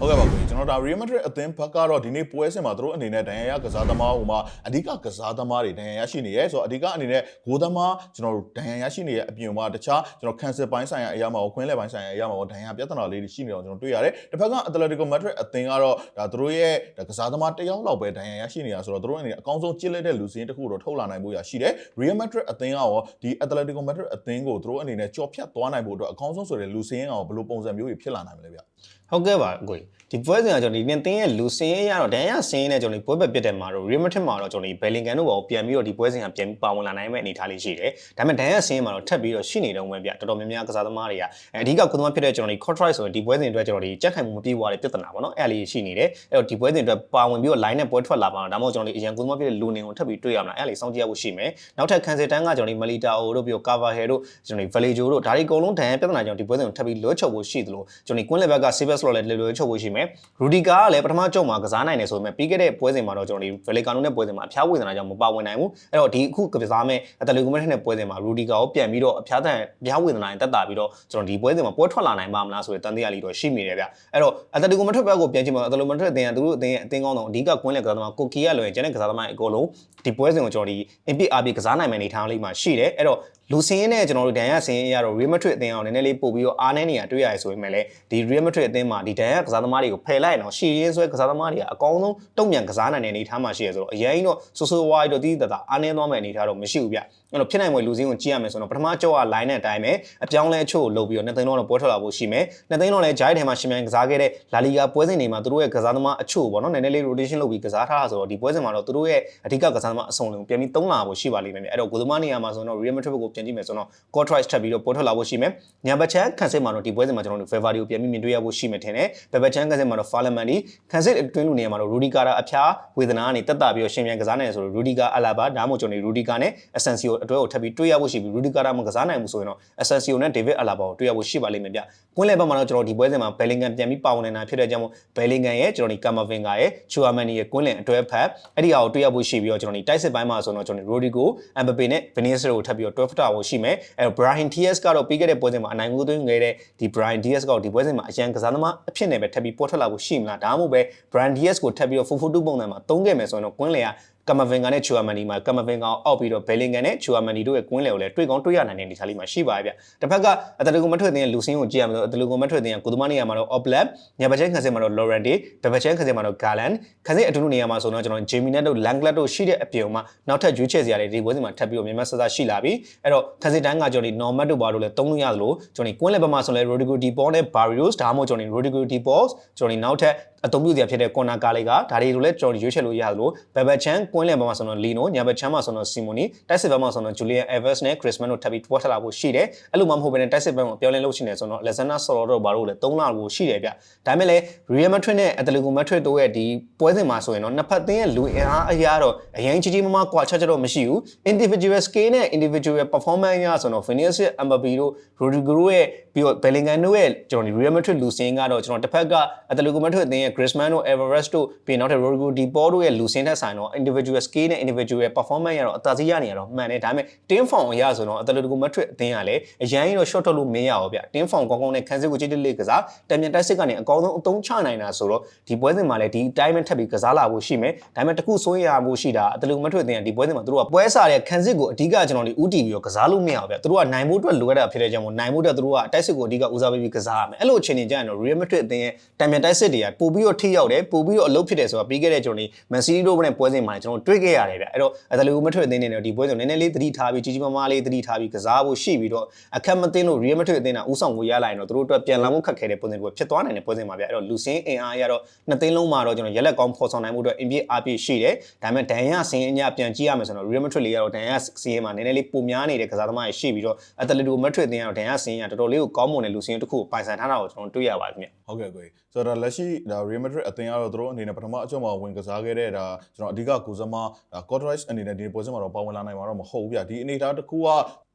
ဟုတ်ကဲ့ပါကိုကျွန်တော်ဒါ Real Madrid အသင်းဘက်ကတော့ဒီနေ့ပွဲစဉ်မှာသူတို့အနေနဲ့ဒဏ်ရာရကစားသမားဟိုမှာအဓိကကစားသမားတွေဒဏ်ရာရရှိနေရဲဆိုတော့အဓိကအနေနဲ့ဂိုးသမားကျွန်တော်တို့ဒဏ်ရာရရှိနေတဲ့အပြင်မှာတခြားကျွန်တော် cancel ပိုင်းဆိုင်ရာအရာမှာခွင်းလဲပိုင်းဆိုင်ရာအရာမှာဒဏ်ရာပြဿနာလေးတွေရှိနေတော့ကျွန်တော်တွေ့ရတယ်တစ်ဖက်က Atletico Madrid အသင်းကတော့ဒါသူတို့ရဲ့ကစားသမားတစ်ယောက်လောက်ပဲဒဏ်ရာရရှိနေတာဆိုတော့သူတို့အနေနဲ့အကောင်းဆုံးကျစ်လက်တဲ့လူစင်းတစ်ခုတော့ထုတ်လာနိုင်ဖို့ရရှိတယ် Real Madrid အသင်းကရောဒီ Atletico Madrid အသင်းကိုသူတို့အနေနဲ့ကြော်ဖြတ်သွားနိုင်ဖို့အတွက်အကောင်းဆုံးဆိုတဲ့လူစင်းကရောဘယ်လိုပုံစံမျိုးကြီးဖြစ်လာနိုင်မလဲဗျ ဟုတ်ကဲ့ပါကိုကြီးဒီပွဲစဉ်ကကျွန်တော်ဒီနေ့တင်းရဲ့လူစင်းရတော့ဒန်ရစင်းနဲ့ကျွန်တော်ဒီပွဲပဲပြတ်တယ်မှာတော့ Real Madrid မှာတော့ကျွန်တော်ဒီ Bellingham တို့ဘောပြန်ပြီးတော့ဒီပွဲစဉ်ကပြန်ပါဝင်လာနိုင်မဲ့အနေအထားလေးရှိတယ်ဒါပေမဲ့ဒန်ရစင်းမှာတော့ထပ်ပြီးတော့ရှိနေတော့မှဗျတော်တော်များများကစားသမားတွေကအဲအဓိကကုသမားဖြစ်တဲ့ကျွန်တော်ဒီ Courtois ဆိုရင်ဒီပွဲစဉ်အတွက်ကျွန်တော်ဒီကြက်ခိုင်မှုမပြေးွားတဲ့ပြဿနာပေါ့နော်အဲ့လေးရှိနေတယ်အဲ့တော့ဒီပွဲစဉ်အတွက်ပါဝင်ပြီးတော့ line နဲ့ပွဲထွက်လာပါတော့ဒါမှမဟုတ်ကျွန်တော်ဒီအရင်ကုသမားဖြစ်တဲ့လူနေကိုထပ်ပြီးတွေ့ရမလားအဲ့လေးစောင့်ကြည့်ရဖို့ရှိမယ်နောက်ထပ် cancel တန်းကကျွန်တော်ဒီ Melita O တို့ပြီးတော့ Carvajal တို့ကျွန်တော်ဒီ Vallejo တို့ဒါတွေအကုန်လုံးဒန်ရပြဿနာကြောင့်ဒီပွဲစဉ်ကိုထပ်ပြီးလွှဲချုပ်ဖို့ရှိသလိုကျွန်တော်ဒီ Queen Level က Silver first slot လည်းလွယ်လွယ်ချုပ်ဖို့ရှိမယ်ရူဒီကာကလည်းပထမကြုံမှာကစားနိုင်တယ်ဆိုပေမဲ့ပြီးခဲ့တဲ့ပွဲစဉ်မှာတော့ကျွန်တော်ဒီဗလီကာနိုနဲ့ပွဲစဉ်မှာအဖျားဝေဒနာကြောင့်မပါဝင်နိုင်ဘူးအဲ့တော့ဒီအခုကစားမဲ့အတလီကူမက်နဲ့ပွဲစဉ်မှာရူဒီကာကိုပြန်ပြီးတော့အဖျားတန်အဖျားဝေဒနာနဲ့တက်တာပြီးတော့ကျွန်တော်ဒီပွဲစဉ်မှာပွဲထွက်လာနိုင်ပါမလားဆိုတဲ့တန်တရားလေးတော့ရှိမိတယ်ဗျအဲ့တော့အတလီကူမက်ဘက်ကိုပြန်ကြည့်မှာအတလီကူမက်အတင်းကသူတို့အတင်းရဲ့အတင်းကောင်းတော့အဓိကကွင်းလက်ကစားသမားကိုကီရလွယ်ကျန်တဲ့ကစားသမားအကုန်လုံးဒီပွဲစဉ်ကိုကျွန်တော်ဒီ MPRB ကစားနိုင်မယ့်အနေအထားလေးမှာရှိတယ်အဲ့တော့လူစင်းင်းနဲ့ကျွန်တော်တို့ဒန်ရစင်းရတော့ Real Madrid အသင်းအောင်နည်းနည်းလေးပို့ပြီးတော့အားနည်းနေရတွေ့ရတယ်ဆိုပေမဲ့လည်းဒီ Real Madrid အသင်းမှာဒီဒန်ရကစားသမားတွေကိုဖယ်လိုက်ရင်တော့ရှီရင်းဆွဲကစားသမားတွေကအကောင်းဆုံးတုံ့ပြန်ကစားနိုင်တဲ့အနေအထားမှာရှိရဆိုတော့အရင်တော့ဆိုဆိုဝါးတော့တီးတတာအားနည်းသွားမယ့်အနေအထားတော့မရှိဘူးဗျအဲ့တော့ဖြစ်နိုင်မွေလူစင်းကိုကြည့်ရမယ်ဆိုတော့ပထမကြောက line နဲ့အတိုင်းပဲအပြောင်းလဲအချို့ကိုလုပ်ပြီးတော့နှစ်သိန်းလုံးတော့ပွဲထွက်လာဖို့ရှိမယ်နှစ်သိန်းလုံးလည်းဂျိုင်းထဲမှာရှင်မြန်ကစားခဲ့တဲ့လာလီဂါပွဲစဉ်တွေမှာသူတို့ရဲ့ကစားသမားအချို့ပေါ့နော်နည်းနည်းလေး rotation လုပ်ပြီးကစားထားတာဆိုတော့ဒီပွဲစဉ်မှာတော့သူတို့ရဲ့အဓိကကစားသမားအစုံလုံးပြန်ပြီးသုံးလာဖို့ရှိပါလိမ့်မယ်အဲ့တော့ဂိုသမားနေရာမှာဆိုတော့ Real Madrid ကိုပြန်ကြည့်မယ်ဆိုတော့ Courtois ထပ်ပြီးတော့ပွဲထွက်လာဖို့ရှိမယ်ညာဘက်ချန်ခန်းစစ်မှာတော့ဒီပွဲစဉ်မှာကျွန်တော်တို့ Fever ကိုပြန်ပြီးမြင်တွေ့ရဖို့ရှိမယ်ထင်တယ်ဘက်ဘက်ချန်ခန်းစစ်မှာတော့ Farlaman ဒီခန်းစစ်အတွင်းလူနေရာမှာတော့ Rudiger အဖျားဝေဒနာကနေတက်တာပြီးတော့ရှင်မြန်ကစားနိုင်တယ်ဆိုတော့ Rudiger Alaba ဒါမှမဟုတ်ကျွန်တော်တို့ Rudiger နဲ့ Asensio အတွဲကိုထပ်ပြီးတွေ့ရဖို့ရှိပြီး Rudiger မကစားနိုင်ဘူးဆိုရင်တော့ Asensio နဲ့ David Alaba ကိုတွေ့ရဖို့ရှိပါလိမ့်မယ်ဗျကွင်းလယ်ဘက်မှာတော့ကျွန်တော်ဒီပွဲစဉ်မှာ Bellingham ပြန်ပြီးပါဝင်နေတာဖြစ်တဲ့ကြောင့်မို့ Bellingham ရဲ့ကျွန်တော်ဒီ Camavinga ရဲ့ Chouamani ရဲ့ကွင်းလယ်အတွဲဖက်အဲ့ဒီဟာကိုတွေ့ရဖို့ရှိပြီးတော့ကျွန်တော်ဒီတိုက်စစ်ပိုင်းမှာဆိုတော့ကျွန်တော် Rodrigo Mbappe နဲ့ Vinicius ကိုထပ်ပြီးတော့တွဲဖက်တာဖို့ရှိမယ်အဲ့တော့ Brahim Diaz ကတော့ပြီးခဲ့တဲ့ပွဲစဉ်မှာအနိုင်ကိုသွင်းခဲ့တဲ့ဒီ Brahim Diaz ကတော့ဒီပွဲစဉ်မှာအရန်ကစားသမားအဖြစ်နဲ့ပဲထပ်ပြီးပေါ်ထွက်လာဖို့ရှိမလားဒါမှမဟုတ်ပဲ Brahim Diaz ကိုထပ်ပြီးတော့442ပုံစံမှာသုံးခဲ့မယ်ဆိုရင်တော့ကွင်းလယ်က ကမဗင်ဂါနဲ့ချူအာမန်နီမှာကမဗင်ဂါကိုအောက်ပြီးတော့ဘယ်လင်ဂန်နဲ့ချူအာမန်နီတို့ရဲ့ကွင်းလယ်ကိုလည်းတွေ့ကောင်းတွေ့ရနိုင်တဲ့ဒီခြားလေးမှာရှိပါရဲ့ဗျ။တစ်ဖက်ကအတလီကိုမထွက်တဲ့လူစင်းကိုကြည့်ရမှာဆိုအတလီကိုမထွက်တဲ့ကိုသမားနေရာမှာတော့ Oblak ညဘချင်းခန်းစင်မှာတော့ Lorente ဘယ်ဘချင်းခန်းစင်မှာတော့ Garland ခန်းစင်အတူတူနေရာမှာဆိုတော့ကျွန်တော် Jamie Net တို့ Langlet တို့ရှိတဲ့အပြင်မှာနောက်ထပ်ရွေးချယ်စရာတွေဒီပွဲစဉ်မှာထပ်ပြီးတော့မြန်မာစစရှိလာပြီ။အဲ့တော့ခန်းစင်တိုင်းကကျွန်တော်ဒီ Normat တို့ဘာလို့လဲသုံးလို့ရသလိုကျွန်တော်ကွင်းလယ်ဘက်မှာဆိုလဲ Rodrigo Di Paul နဲ့ Barrios ဒါမှမဟုတ်ကျွန်တော် Rodrigo Di Paul ကျွန်တော်နောက်ထပ် အသုံးပြုစရာဖြစ်တဲ့ corner ကားလေးကဒါတွေကိုလည်းကျွန်တော်ရွေးချယ်လို့ရသလိုဘယ်ဘချန်ကွင်းလယ်ဘက်မှာဆိုတော့ Lino ညာဘက်ချမ်းမှာဆိုတော့ Simoni တိုက်စစ်ဘက်မှာဆိုတော့ Julian Evers နဲ့ Griezmann တို့ထပ်ပြီးတွက်ထလာဖို့ရှိတယ်အဲ့လိုမှမဟုတ်ဘဲနဲ့တိုက်စစ်ဘက်မှာပြောင်းလဲလုပ်ရှင်နေဆိုတော့ Alexander Soro တို့ဘာလို့လဲ၃လလို့ရှိတယ်ဗျဒါပေမဲ့လည်း Real Madrid နဲ့ Atletico Madrid တို့ရဲ့ဒီပွဲစဉ်မှာဆိုရင်တော့နှစ်ဖက်သင်းရဲ့လူအင်အားအရာတော့အရင်ကြီးကြီးမားမားကွာခြားခြားတော့မရှိဘူး individual scale နဲ့ individual performance ရဆိုတော့ Vinicius Mbappe တို့ Rodrigo ရဲ့ပြီးတော့ Bellingham တို့ရဲ့ကျွန်တော်ဒီ Real Madrid လူစင်းကတော့ကျွန်တော်တစ်ဖက်က Atletico Madrid အသင်းရဲ့ Griezmann တို့ Everest တို့ပြီးနောက်ထပ် Rodrigo Di Paul တို့ရဲ့လူစင်းတဲ့ဆိုင်တော့ individual scale နဲ့ individual performance ရတော့အသာစီးရနေရတော့မှန်တယ်ဒါပေမဲ့ team form အရဆိုတော့ Atletico Madrid အသင်းကလည်းအရင်တော့ short ထုတ်လို့မရအောင်ဗျ team form ကောင်းကောင်းနဲ့ခန်းစစ်ကိုကြည့်တက်လေးကစားတံမြန်တိုက်စစ်ကနေအကောင်းဆုံးအသုံးချနိုင်တာဆိုတော့ဒီပွဲစဉ်မှာလည်းဒီ time ထပ်ပြီးကစားလာဖို့ရှိမယ်ဒါပေမဲ့တခုစိုးရိမ်ရမှုရှိတာ Atletico Madrid အသင်းကဒီပွဲစဉ်မှာသူတို့ကပွဲစားတဲ့ခန်းစစ်ကိုအဓိကကျွန်တော်တို့ဥတီပြီးတော့ကစားလို့မရအောင်ဗျသူတို့ကနိုင်ဖို့အတွက်လိုအပ်တာဖြစ်တဲ့ကြောင့်မို့နိုင်ဖို့အတွက်သူတို့ကတိုက်စစ်ကိုအဓိကဦးစားပေးပြီးကစားရမယ်အဲ့လိုအခြေအနေကြရင်တော့ Real Madrid အသင်းရဲ့တံမြန်တိုက်စစ်တွေကပို့ပြီးတော့ထိရောက်တယ်ပို့ပြီးတော့အလုပ်ဖြစ်တယ်ဆိုတာပြီးခဲ့တဲ့ကျွန်တော်ဒီ Man City တို့နဲ့ပွဲစဉ်မှာကျွန်တော်တွေ့ခဲ့ရတယ်ဗျအဲ့တော့ Atletico Madrid အသင်းနဲ့ဒီပွဲစဉ်နည်းနည်းလေးသတိထားပြီးကြီးကြီးမားမားလေးသတိထားပြီးကစားဖို့ရှိပြီးတော့အခက်မသိလို့ Real Madrid အသင်းကဥဆောင်ကိုရလာရင်တော့သူတို့အတွက်ပြန်လာမှုခက်ခဲတဲ့ပွဲစဉ်တွေဖြစ်သွားနိုင်တဲ့ပွဲစဉ်မှာဗျအဲ့တော့လူစင်းအင်အားရတော့နှစ်သိန်းလုံးမှာတော့ကျွန်တော်ရက်လက်ကောင်းဖော်ဆောင်နိုင်မှုအတွက် NBA အားပြည့်ရှိတယ်ဒါပေမဲ့ဒန်ရစင်းအညပြန်ကြည့်ရမယ်ဆိုတော့ Real Madrid လေးကတော့ဒန်ရစင်းမှာနည်းနည်းလေးပုံများနေတဲ့ကစားသမားတွေရှိပြီးတော့ Atletico Madrid အသင်းကတော့ဒန်ရစင်းကတော်တော်လေးကိုကောင်းမွန်တဲ့လူစင်းတစ်ခုကိုပိုင်ဆိုင်ထားတာကိုကျွန်တော်တွေ့ရပါတယ်ခင်ဗျဟုတ်ကဲ့ကိုကြီး ဆိုတော့ဒါလက်ရှိဒါ Real Madrid အသင်းကတော့သူတို့အနေနဲ့ပထမအကျော့မှာဝင်ကစားခဲ့တဲ့ဒါကျွန်တော်အဓိကကိုစမဒါ Courtois အနေနဲ့ဒီပွဲစဉ်မှာတော့ပါဝင်လာနိုင်မှာတော့မဟုတ်ဘူးဗျဒီအနေအထားတစ်ခုက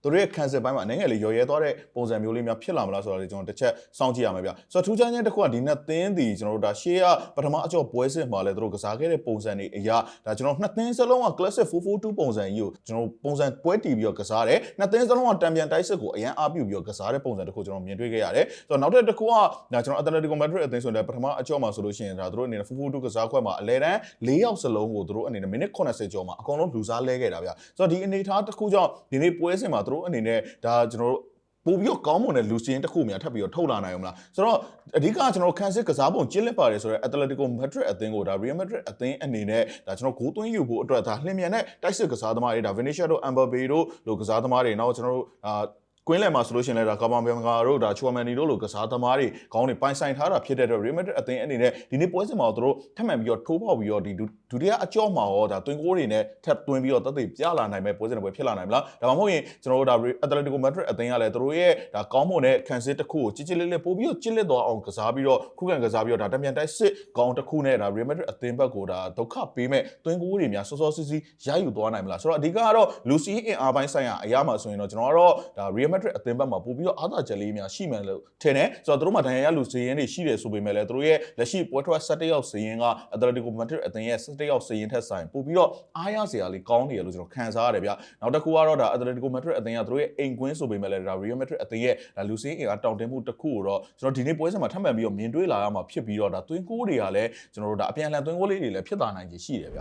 သူတို့ရဲ့ cancel ဘိုင်းမှာအနေငယ်လေးရော်ရဲသွားတဲ့ပုံစံမျိုးလေးများဖြစ်လာမလားဆိုတော့လေကျွန်တော်တစ်ချက်စောင့်ကြည့်ရမယ်ဗျဆိုတော့ထူးခြားခြင်းတစ်ခုကဒီနှစ်သင်းဒီကျွန်တော်တို့ဒါရှေ့ကပထမအကျော့ပွဲစဉ်မှာလည်းသူတို့ကစားခဲ့တဲ့ပုံစံတွေအရာဒါကျွန်တော်နှစ်သင်းစလုံးက classic 442ပုံစံကြီးကိုကျွန်တော်ပုံစံပွဲတီးပြီးတော့ကစားတယ်နှစ်သင်းစလုံးကတံပြန်တိုက်စစ်ကိုအရန်အားပြုပြီးတော့ကစားတဲ့ပုံစံတစ်ခုကျွန်တော်မြင်တွေ့ခဲ့ရတယ်ဆိုတော့နောက်ထပ်တစ်ခုကဒါကျွန်တော် Atletico Madrid အသင်းဆိုတဲ့ပထမအကျော့မှာဆိုလို့ရှိရင်ဒါသူတို့အနေနဲ့442ကစားခွက်မှာအလဲတန်း၄ယောက်စလုံးကိုသူတို့အနေနဲ့မိနစ်80ကျော်မှာအကုန်လုံးလူစားလဲခဲ့တာဗျဆိုတော့ဒီအနေအထားတစ်ခုကြောင့်ဒီနေ့ပွဲစဉ်မှာသူတို့အနေနဲ့ဒါကျွန်တော်တို့ပို့ပြီးတော့ကောင်းမွန်တဲ့လူစင်းတစ်ခုများထပ်ပြီးတော့ထုတ်လာနိုင်အောင်မလားဆိုတော့အဓိကကျွန်တော်ခန်းစစ်ကစားပုံကျင်းလက်ပါတယ်ဆိုတော့ Atletico Madrid အသင်းကိုဒါ Real Madrid အသင်းအနေနဲ့ဒါကျွန်တော်ဂိုးသွင်းယူဖို့အတွက်ဒါလှင်မြန်တဲ့တိုက်စစ်ကစားသမားတွေဒါ Vinicius တို့ Mbappe တို့လိုကစားသမားတွေနောက်ကျွန်တော်တို့အာ ကွင်းလယ်မှာဆိုလို့ရှိရင်လည်းဒါကာဘာဘန်ဂါတို့ဒါချူအမန်နီတို့လိုကစားသမားတွေခေါင်းတွေပိုင်ဆိုင်ထားတာဖြစ်တဲ့အတွက် Real Madrid အသင်းအနေနဲ့ဒီနေ့ပွဲစဉ်မှာတော့သူတို့ထပ်မံပြီးတော့ထိုးပေါက်ပြီးတော့ဒီဒုတိယအကြော့မှာရောဒါတွင်ကိုးတွေနဲ့ထပ်တွင်းပြီးတော့တက်သိပြလာနိုင်မဲ့ပွဲစဉ်တွေပွဲဖြစ်လာနိုင်မလားဒါမှမဟုတ်ရင်ကျွန်တော်တို့ဒါ Atletico Madrid အသင်းကလည်းသူတို့ရဲ့ဒါကောင်းမွန်တဲ့ခံစစ်တစ်ခုကိုကြည်ကြည်လေးလေးပို့ပြီးတော့ကျစ်လက်သွားအောင်ကစားပြီးတော့ခုခံကစားပြီးတော့ဒါတမြန်တိုက်စစ်ကောင်းတစ်ခုနဲ့ဒါ Real Madrid အသင်းဘက်ကိုဒါဒုက္ခပေးမဲ့တွင်ကိုးတွေများစောစောစီးစီးရယူသွားနိုင်မလားဆိုတော့အဓိကကတော့လူစီအင်အားပိုင်းဆိုင်ရာအရာမှာဆိုရင်တော့ကျွန်တော်ကတော့ဒါ Real Madrid အသင်းဘက်မှာပို့ပြီးတော့အားသာချက်လေးများရှိမှန်လို့ထင်တယ်ဆိုတော့သူတို့မှာဒဏ်ရာရလူစည်ရင်းတွေရှိတယ်ဆိုပေမဲ့လည်းသူတို့ရဲ့လက်ရှိပွဲထွက်17ရောက်စည်ရင်းက Atletico Madrid အသင်းရဲ့17ရောက်စည်ရင်းထက်ဆိုင်ပို့ပြီးတော့အားရစရာလေးကောင်းနေရလို့ကျွန်တော်ခံစားရတယ်ဗျနောက်တစ်ခုကတော့ဒါ Atletico Madrid အသင်းကသူတို့ရဲ့အိမ်ကွင်းဆိုပေမဲ့လည်းဒါ Real Madrid အသင်းရဲ့ဒါလူစည်ရင်းအားတောင့်တင်းမှုတစ်ခုကိုတော့ကျွန်တော်ဒီနေ့ပွဲစဉ်မှာထပ်မံပြီးတော့မြင်တွေ့လာရမှာဖြစ်ပြီးတော့ဒါသွင်းကိုးတွေကလည်းကျွန်တော်တို့ဒါအပြန်အလှန်သွင်းကိုးလေးတွေလည်းဖြစ်သွားနိုင်ခြေရှိတယ်ဗျ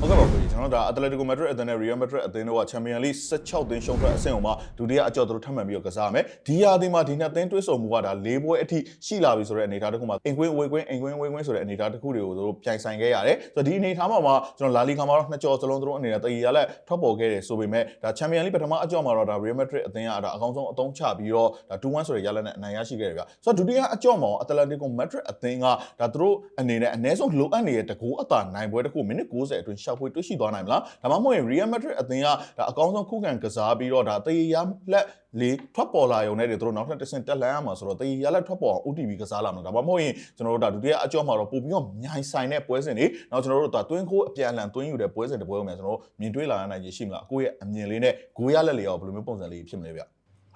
ဟုတ်ကဲ့ ပါကိုကြီးကျွန်တော်တို့ဒါ Atletico Madrid အသင်းနဲ့ Real Madrid အသင်းတို့က Champions League 16သင်းရှုံးထွက်အဆင့်အုံမှာဒုတိယအကြော့သူတို့ထပ်မံပြီးတော့ကစားမယ်ဒီရာသီမှာဒီနှစ်သင်းတွဲဆုံမှုကဒါ၄ပွဲအထိရှိလာပြီဆိုတဲ့အနေအထားတစ်ခုမှာအင်ကွင်းအဝေးကွင်းအင်ကွင်းအဝေးကွင်းဆိုတဲ့အနေအထားတစ်ခုတွေကိုသူတို့ပြိုင်ဆိုင်ခဲ့ရတယ်ဆိုတော့ဒီအနေအထားမှာမှကျွန်တော်လာလီဂါမှာတော့နှစ်ကြော်စလုံးသူတို့အနေနဲ့တည်ရလက်ထွက်ပေါ်ခဲ့တယ်ဆိုပေမဲ့ဒါ Champions League ပထမအကြော့မှာတော့ဒါ Real Madrid အသင်းကဒါအကောင်းဆုံးအသုံးချပြီးတော့ဒါ2-1ဆိုတဲ့ရလက်နဲ့အနိုင်ရရှိခဲ့တယ်ဗျဆိုတော့ဒုတိယအကြော့မှာ Atletico Madrid အသင်းကဒါသူတို့အနေနဲ့အနည်းဆုံးလိုအပ်နေတဲ့တကူအသာနိုင်ပွဲတစ်ခုမိနစ်90အတွင်းရှောက်ဖွေတွေ့ရှိသွားနိုင်မလားဒါမှမဟုတ်ရင် Real Madrid အသင်းကဒါအကောင်းဆုံးခုခံကစားပြီးတော့ဒါတည်ရလက်လေးထွက်ပေါ်လာရုံနဲ့တွေသူတို့နောက်ထပ်တစ်ဆင့်တက်လှမ်းရမှာဆိုတော့တည်ရလက်ထွက်ပေါ်အောင် UTV ကစားလာမှာဒါမှမဟုတ်ရင်ကျွန်တော်တို့ဒါဒုတိယအကြော့မှာတော့ပို့ပြီးတော့မြိုင်ဆိုင်တဲ့ပွဲစဉ်တွေနောက်ကျွန်တော်တို့ဒါတွင်းခိုးအပြန်အလှန်တွင်းယူတဲ့ပွဲစဉ်တစ်ပွဲကိုမြန်ကျွန်တော်တို့မြင်တွေ့လာရနိုင်ခြေရှိမလားကိုယ့်ရဲ့အမြင်လေးနဲ့ဂိုးရလက်လေးရောဘယ်လိုမျိုးပုံစံလေးဖြစ်မလဲဗျ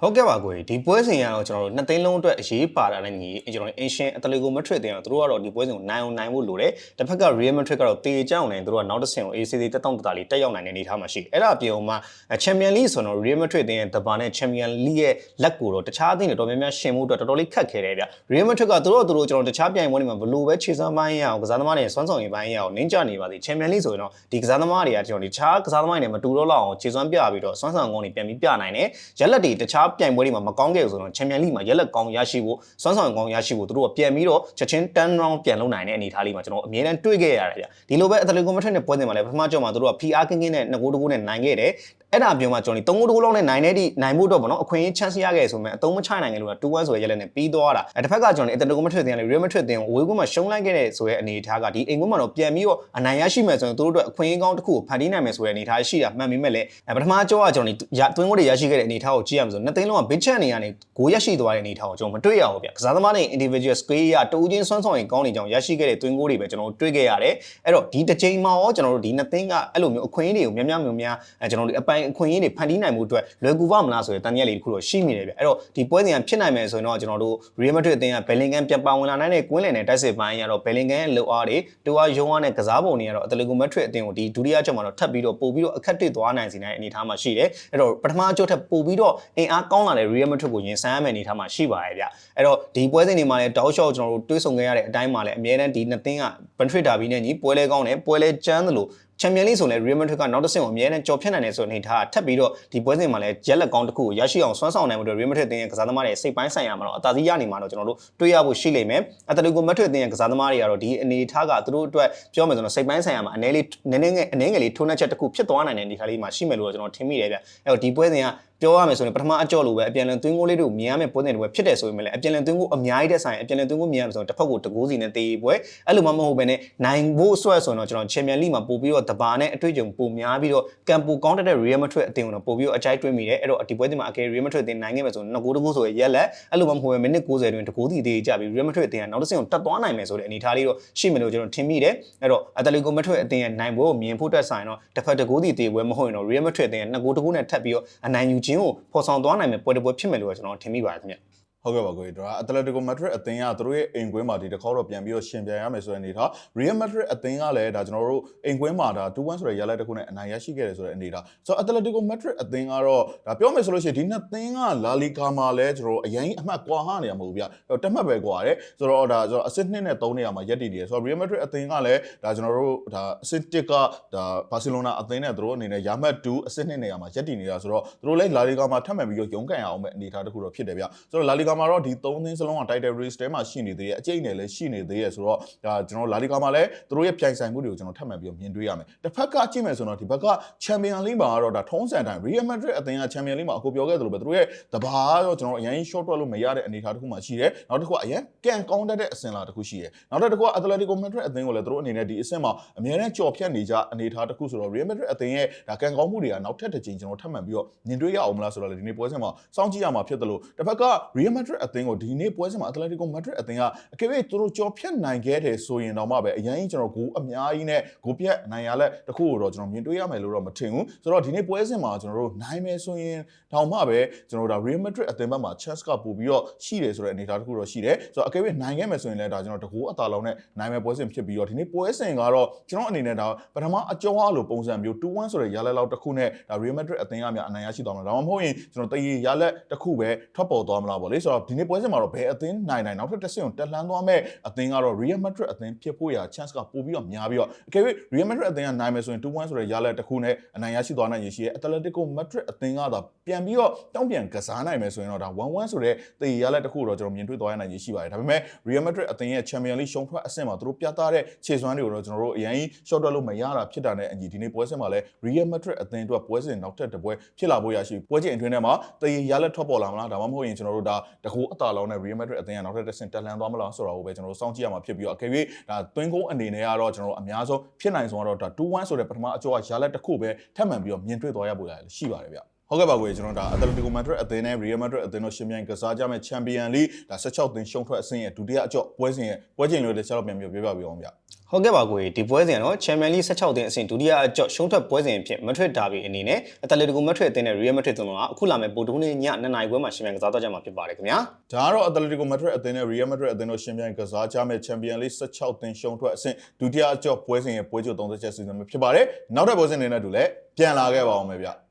ဟုတ်ကဲ့ပါကိုကြီးဒီပွဲစဉ်ကတော့ကျွန်တော်တို့နှစ်သိန်းလုံးအတွက်အရေးပါတာနဲ့ညီကျွန်တော်တို့ Asian Atletico Madrid တင်တော့သူတို့ကတော့ဒီပွဲစဉ်ကိုနိုင်အောင်နိုင်ဖို့လိုတယ်တစ်ဖက်က Real Madrid ကတော့တေချောင်းနေသူတို့ကနောက်တစ်ဆင့်ကို ACC တက်တောင့်တတာလေးတက်ရောက်နိုင်တဲ့အနေအထားမှာရှိတယ်အဲ့ဒါအပြင်မှာ Champion League ဆိုတော့ Real Madrid တင်ရဲ့တပါနဲ့ Champion League ရဲ့လက်ကိုတော့တခြားအသင်းတွေတော်များများရှင်မှုအတွက်တော်တော်လေးခက်ခဲတယ်ဗျ Real Madrid ကသူတို့သူတို့ကျွန်တော်တခြားပြိုင်ပွဲတွေမှာဘလို့ပဲခြေစွမ်းပိုင်းရအောင်ကစားသမားတွေစွမ်းဆောင်ရည်ပိုင်းရအောင်နင်းကြနေပါသေး Champion League ဆိုရင်တော့ဒီကစားသမားတွေကကျွန်တော်ဒီတခြားကစားသမားတွေနဲ့မတူတော့လောက်အောင်ခြေစွမ်းပြပြီးတော့စွမ်းဆောင်ကောင်းတွေပြန်ပြီးပြနိုင်တယ်ရက်လက်တွေတခြားပြိုင်ပွဲတွေမှာမကောင်းခဲ့ဘူးဆိုတော့ Champion League မှာရက်လက်ကောင်းရရှိဖို့စွမ်းဆောင်ကောင်းရရှိဖို့သူတို့ကပြန်ပြီးတော့ချက်ချင်း turn round ပြန်လုပ်နိုင်တဲ့အနေအထားလေးမှာကျွန်တော်အမြဲတမ်းတွေ့ခဲ့ရတယ်ဗျဒီလိုပဲ Atletico Madrid နဲ့ပွဲစဉ်မှာလည်းပထမကြောမှာသူတို့က PR ကင်းကင်းနဲ့2ဂိုး2ဂိုးနဲ့နိုင်ခဲ့တယ်အဲ့ဒါပြောမှကျွန်တော်ဒီ3ဂိုး2ဂိုးလောက်နဲ့နိုင်တဲ့ဒီနိုင်ဖို့တော့ဗောနော်အခွင့်အရေး chance ရခဲ့ဆိုမှအသုံးမချနိုင်ခဲ့လို့က2-1ဆိုရရက်လက်နဲ့ပြီးသွားတာအဲ့တစ်ဖက်ကကျွန်တော်ဒီ Atletico Madrid တင်ရတယ် Real Madrid တင်ကိုအဝေးကွင်းမှာရှုံးလိုက်ခဲ့တဲ့ဆိုရဲအနေအထားကဒီအိမ်ကွင်းမှာတော့ပြန်ပြီးတော့အနိုင်ရရှိမယ်ဆိုရင်သူတို့အတွက်အခွင့်အရေးကောင်းတစ်ခုကိုဖန်တီးနိုင်မယ်ဆိုတဲ့အနေအထားရှိတာမှန်ပေမဲ့လည်းပထမကြောကကျွန်တော်ဒီတွင်းကိုတွေရရှိခဲ့တဲ့အနေအထားကိုကြည့်ရမှာဆိုနှစ်သိန်းလုံးက big chance နေရနေကိုရရှိသွားတဲ့အနေအထားကိုကျွန်တော်မတွေ့ရဘူးဗျကစားသမားတွေ individual skill ရတူးချင်းစွမ်းဆောင်ရင်ကောင်းနေကြောင်ရရှိခဲ့တဲ့တွင်းကိုတွေပဲကျွန်တော်တွေ့ခဲ့ရတယ်အဲ့တော့ဒီတစ်ချိန်မှာရောကျွန်တော်တို့ဒီနှစ်သိန်းကအဲ့လိုမျိုးအခွင့်အရေးတွေကိုများများများများအဲကျွန်တော်တို့အပိုင်အခွင့်အရေးတွေဖန်တီးနိုင်မှုအတွက်လွယ်ကူပါမလားဆိုတဲ့တန်ရက်လေးတစ်ခုတော့ရှိမိတယ်ဗျအဲ့တော့ဒီပွဲစဉ်ကဖြစ်နိုင်မယ်ဆိုရင်တော့ကျွန်တော်တို့ Real Madrid အသင်းက Bellingham ပြန်ပါဝင်လာနိုင်တဲ့ကွင်းလယ်နဲ့တိုက်စစ်ပိုင်းကတော့ Bellingham ရဲ့လိုအားတွေတူအားယုံအားနဲ့ကစားပုံတွေကတော့ Atletico Madrid အသင်းကိုဒီဒုတိယချက်မှာတော့ထပ်ပြီးတော့ပို့ပြီးတော့အခက်တစ်သွားနိုင်စေတဲ့အနေအထားမှာရှိတယ်အဲ့တော့ပထမအချက်ထပ်ပို့ပြီးတော့အင်အားကောင်းလာတဲ့ Real Madrid ကိုရင်ဆိုင်ရမယ့်အနေအထားမှာရှိပါရဲ့ဗျအဲ့တော့ဒီပွဲစဉ်တွေမှာလည်းတောက်လျှောက်ကျွန်တော်တို့တွေးဆုံခဲ့ရတဲ့အတိုင်းမှာလည်းအများတန်းဒီနှစ်သင်းက Madrid Derby နဲ့ညီပွဲလဲကောင်းတယ်ပွဲလဲကျန်းတယ်လို့ Champions League ဆိုလည်း Real Madrid ကနောက်တစ်ဆင့်ကိုအများနဲ့ကြော်ဖြတ်နိုင်တယ်ဆိုတဲ့အနေထားထပ်ပြီးတော့ဒီပွဲစဉ်မှာလည်းရက်လက်ကောင်းတစ်ခုကိုရရှိအောင်စွမ်းဆောင်နိုင်မှုတွေ Real Madrid တင်းရဲ့ကစားသမားတွေစိတ်ပိုင်းဆိုင်ရာမှာတော့အသာစီးရနေမှာတော့ကျွန်တော်တို့တွေးရဖို့ရှိလိမ့်မယ်။ Atletico Madrid တင်းရဲ့ကစားသမားတွေကတော့ဒီအနေထားကသူတို့အတွက်ပြောမယ်ဆိုတော့စိတ်ပိုင်းဆိုင်ရာမှာအနေလေးနည်းနည်းငယ်အနေငယ်လေးထိုးနှက်ချက်တစ်ခုဖြစ်သွားနိုင်တဲ့အနေထားလေးမှာရှိမယ်လို့ကျွန်တော်ထင်မိတယ်ဗျ။အဲ့တော့ဒီပွဲစဉ်ကပြောရမယ်ဆိုရင်ပထမအကြော့လိုပဲအပြန်လန်သွင်းကိုလေးတို့မြင်ရမယ့်ပွဲစဉ်တွေပဲဖြစ်တယ်ဆိုရင်လည်းအပြန်လန်သွင်းကိုအများကြီးတဲ့ဆိုင်အပြန်လန်သွင်းကိုမြင်ရမယ်ဆိုရင်တစ်ဖက်ကိုတကူးစီနဲ့တေးပွဲအဲ့လိုမှမဟုတ်ဘဲနဲ့နိုင်ဖို့ဆွဲဆိုရင်တော့ကျွန်တော်ချန်ပီယံလိမှာပို့ပြီးတော့တဘာနဲ့အတွေ့အကြုံပိုများပြီးတော့ကံပိုကောင်းတဲ့ Real Madrid အသင်းကိုတော့ပို့ပြီးတော့အကြိုက်တွေးမိတယ်အဲ့တော့ဒီပွဲစဉ်မှာအကယ် Real Madrid အသင်းနိုင်ခဲ့မယ်ဆိုရင်2ဂိုးတကူဆိုရရက်လက်အဲ့လိုမှမဟုတ်ဘဲမိနစ်90တွင်တကူးစီတေးကြပြီး Real Madrid အသင်းကနောက်တစ်ဆင့်ကိုတက်သွားနိုင်မယ်ဆိုတဲ့အနေအထားလေးတော့ရှိမယ်လို့ကျွန်တော်ထင်မိတယ်အဲ့တော့ Atletico Madrid အသင်းရဲ့နိုင်ပွဲကိုမြင်ဖို့တက်ဆိုင်တော့တစ်ဖက်တကူးစီတေးပွဲမဟုတ်ရင်တော့ Real Madrid အသင်းက2ဂိုးတကူနဲ့ထပ်ပြီးတော့အနိုင်ယူခြင်းကိုဖော်ဆောင်သွားနိုင်မယ်ပွဲတစ်ပွဲဖြစ်မယ်လို့ကျွန်တော်ထင်မိပါတယ်ခင်ဗျ ဟုတ်ကဲ့ပါကိုကြီးဒါအတလက်တီကိုမက်ဒရစ်အသင်းကသူတို့ရဲ့အိမ်ကွင်းမှာဒီတစ်ခေါက်တော့ပြန်ပြီးတော့ရှင်ပြန်ရမယ်ဆိုတဲ့အနေထား Real Madrid အသင်းကလည်းဒါကျွန်တော်တို့အိမ်ကွင်းမှာဒါ2-1ဆိုတဲ့ရလဒ်တစ်ခုနဲ့အနိုင်ရရှိခဲ့တယ်ဆိုတဲ့အနေထားဆိုတော့အတလက်တီကိုမက်ဒရစ်အသင်းကတော့ဒါပြောမယ်ဆိုလို့ရှိရင်ဒီနှစ်သင်းကလာလီဂါမှာလည်းကျွန်တော်တို့အရင်အမှတ်ကွာဟနေရမဟုတ်ဘူးဗျတက်မှတ်ပဲကွာတယ်ဆိုတော့ဒါကျွန်တော်အဆင့်2နဲ့3နေရာမှာရက်တည်နေတယ်ဆိုတော့ Real Madrid အသင်းကလည်းဒါကျွန်တော်တို့ဒါအဆင့်1ကဒါဘာစီလိုနာအသင်းနဲ့သူတို့အနေနဲ့ရာမှတ်2အဆင့်2နေရာမှာရက်တည်နေတာဆိုတော့သူတို့လည်းလာလီဂါမှာထပ်မံပြီးတော့ရုန်းကန်ရအောင်ပဲအနေထားတစ်ခုတော့ဖြစ်တယ်ဗျဆိုတော့လာလီဂါမှာတော့ဒီ3သင်းစလုံးက title race ထဲမှာရှိနေသေးရဲ့အကျိတ်နဲ့လည်းရှိနေသေးရဲ့ဆိုတော့ဒါကျွန်တော်လာလီဂါမှာလည်းသူတို့ရဲ့ပြိုင်ဆိုင်မှုတွေကိုကျွန်တော်ထပ်မံပြီးတော့မြင်တွေ့ရမယ်တစ်ဖက်ကကြည့်မယ်ဆိုတော့ဒီဘက်က Champion League မှာကတော့ဒါထုံးစံတိုင်း Real Madrid အသင်းက Champion League မှာအခုပြောခဲ့သလိုပဲသူတို့ရဲ့တဘာတော့ကျွန်တော်အရင် short တွက်လို့မရတဲ့အနေအထားတစ်ခုမှရှိတယ်နောက်တစ်ခုကအရင်ကန်ကောင်းတတ်တဲ့အစင်လာတစ်ခုရှိတယ်နောက်တစ်ခုက Atletico Madrid အသင်းကိုလည်းသူတို့အနေနဲ့ဒီအဆင့်မှာအများနဲ့ကြော်ဖြတ်နေကြအနေအထားတစ်ခုဆိုတော့ Real Madrid အသင်းရဲ့ဒါကန်ကောင်းမှုတွေကနောက်ထပ်တစ်ချိန်ကျွန်တော်ထပ်မံပြီးတော့မြင်တွေ့ရအောင်မလားဆိုတော့လေဒီနေ့ပွဲစဉ်မှာစောင့်ကြည့်ရမှာဖြစ်တယ်လို့တစ်ဖက်က Real Madrid Madrid အသင်းကိုဒီနေ့ပွဲစဉ်မှာ Atletico Madrid အသင်းကအကယ်၍သူတို့ကြော်ဖြတ်နိုင်ခဲ့တယ်ဆိုရင်တော့မှပဲအရင်ကြီးကျွန်တော်ဂိုးအများကြီးနဲ့ဂိုးပြတ်နိုင်ရလက်တစ်ခုကိုတော့ကျွန်တော်မြင်တွေ့ရမယ်လို့တော့မထင်ဘူးဆိုတော့ဒီနေ့ပွဲစဉ်မှာကျွန်တော်တို့နိုင်မယ်ဆိုရင်တောင်မှပဲကျွန်တော်တို့ဒါ Real Madrid အသင်းဘက်မှာ chance ကပို့ပြီးတော့ရှိတယ်ဆိုတဲ့အနေအထားတစ်ခုတော့ရှိတယ်ဆိုတော့အကယ်၍နိုင်ခဲ့မယ်ဆိုရင်လည်းဒါကျွန်တော်တကူအသာလုံးနဲ့နိုင်မယ်ပွဲစဉ်ဖြစ်ပြီးတော့ဒီနေ့ပွဲစဉ်ကတော့ကျွန်တော်အနေနဲ့ဒါပထမအကျော်အားလိုပုံစံမျိုး2-1ဆိုတဲ့ရလက်လောက်တစ်ခုနဲ့ဒါ Real Madrid အသင်းကများအနိုင်ရရှိသွားမှာဒါမှမဟုတ်ရင်ကျွန်တော်တရေရလက်တစ်ခုပဲထွက်ပေါ်သွားမလားပေါ့လေဆိုတော့ဒီနေ့ပွဲစဉ်မှာတော့ဘယ်အသင်းနိုင်နိုင်နောက်ထပ်တစ်ဆင့်ကိုတက်လှမ်းသွားမဲ့အသင်းကတော့ Real Madrid အသင်းဖြစ်ဖို့ရာ chance ကပိုပြီးတော့များပြီးတော့အကယ်၍ Real Madrid အသင်းကနိုင်မယ်ဆိုရင်2-1ဆိုတဲ့ရလက်တစ်ခုနဲ့အနိုင်ရရှိသွားနိုင်ရရှိရဲ့ Atletico Madrid အသင်းကသာပြန်ပြီးတော့တောင်းပြန်ကစားနိုင်မယ်ဆိုရင်တော့ဒါ1-1ဆိုတဲ့တရေရလက်တစ်ခုကိုတော့ကျွန်တော်မြင်တွေ့သွားရနိုင်ရရှိပါတယ်ဒါပေမဲ့ Real Madrid အသင်းရဲ့ Champions League ရှုံးထွက်အဆင့်မှာသူတို့ပြသတဲ့ခြေစွမ်းတွေကိုတော့ကျွန်တော်တို့အရင်ကြီး short တွက်လို့မရတာဖြစ်တာနဲ့အညီဒီနေ့ပွဲစဉ်မှာလည်း Real Madrid အသင်းအတွက်ပွဲစဉ်နောက်ထပ်တစ်ပွဲဖြစ်လာဖို့ရရှိပွဲချိန်အတွင်းထဲမှာတရေရလက်ထွက်ပေါ်လာမလားဒါမှမဟုတ်ရင်ကျွန်တော်တို့ဒါတကူအသာလောင်းနဲ့ Real Madrid အသင်းကနောက်ထပ်တစ်ဆင့်တက်လှမ်းသွားမလားဆိုတာကိုပဲကျွန်တော်တို့စောင့်ကြည့်ရမှာဖြစ်ပြီးတော့အကယ်၍ဒါသွင်းကုန်းအနေနဲ့ကတော့ကျွန်တော်တို့အများဆုံးဖြစ်နိုင်ဆုံးကတော့ဒါ2-1ဆိုတဲ့ပထမအကျော်ကရလက်တစ်ခုပဲထပ်မံပြီးတော့မြင်တွေ့သွားရဖို့လည်းရှိပါတယ်ဗျ ဟုတ်ကဲ့ပါကိုကျွန်တော်ဒါ Atletico Madrid အသင်းနဲ့ Real Madrid အသင်းတို့ရှင်ပြိုင်ကစားကြမဲ့ Champions League ဒါ16သင်းရှုံးထွက်အဆင့်ရဲ့ဒုတိယအကျော့ပွဲစဉ်ရဲ့ပွဲချိန်လေးတွေချက်တော့ပြန်ပြီးပြောပြပေးအောင်ဗျဟုတ်ကဲ့ပါကိုကြီးဒီပွဲစဉ်ကတော့ Champions League 16တင်အဆင့်ဒုတိယအကျော့ရှုံးထွက်ပွဲစဉ်အဖြစ် Madrid Derby အနေနဲ့ Atletico Madrid အသင်းနဲ့ Real Madrid တို့ကအခုလာမယ့်ဗိုလ်တခုနေ့ည2နာရီခွဲမှာရှင်မြန်ကစားတော့ကြမှာဖြစ်ပါတယ်ခင်ဗျာဒါကတော့ Atletico Madrid အသင်းနဲ့ Real Madrid အသင်းတို့ရှင်ပြိုင်ကစားကြမဲ့ Champions League 16သင်းရှုံးထွက်အဆင့်ဒုတိယအကျော့ပွဲစဉ်ရဲ့ပွဲချုပ်30ချက်စီစဉ်မှာဖြစ်ပါတယ်နောက်ထပ်ပွဲစဉ်တွေနဲ့တူလည်းပြန်လာခဲ့ပါအောင်မယ်ဗျ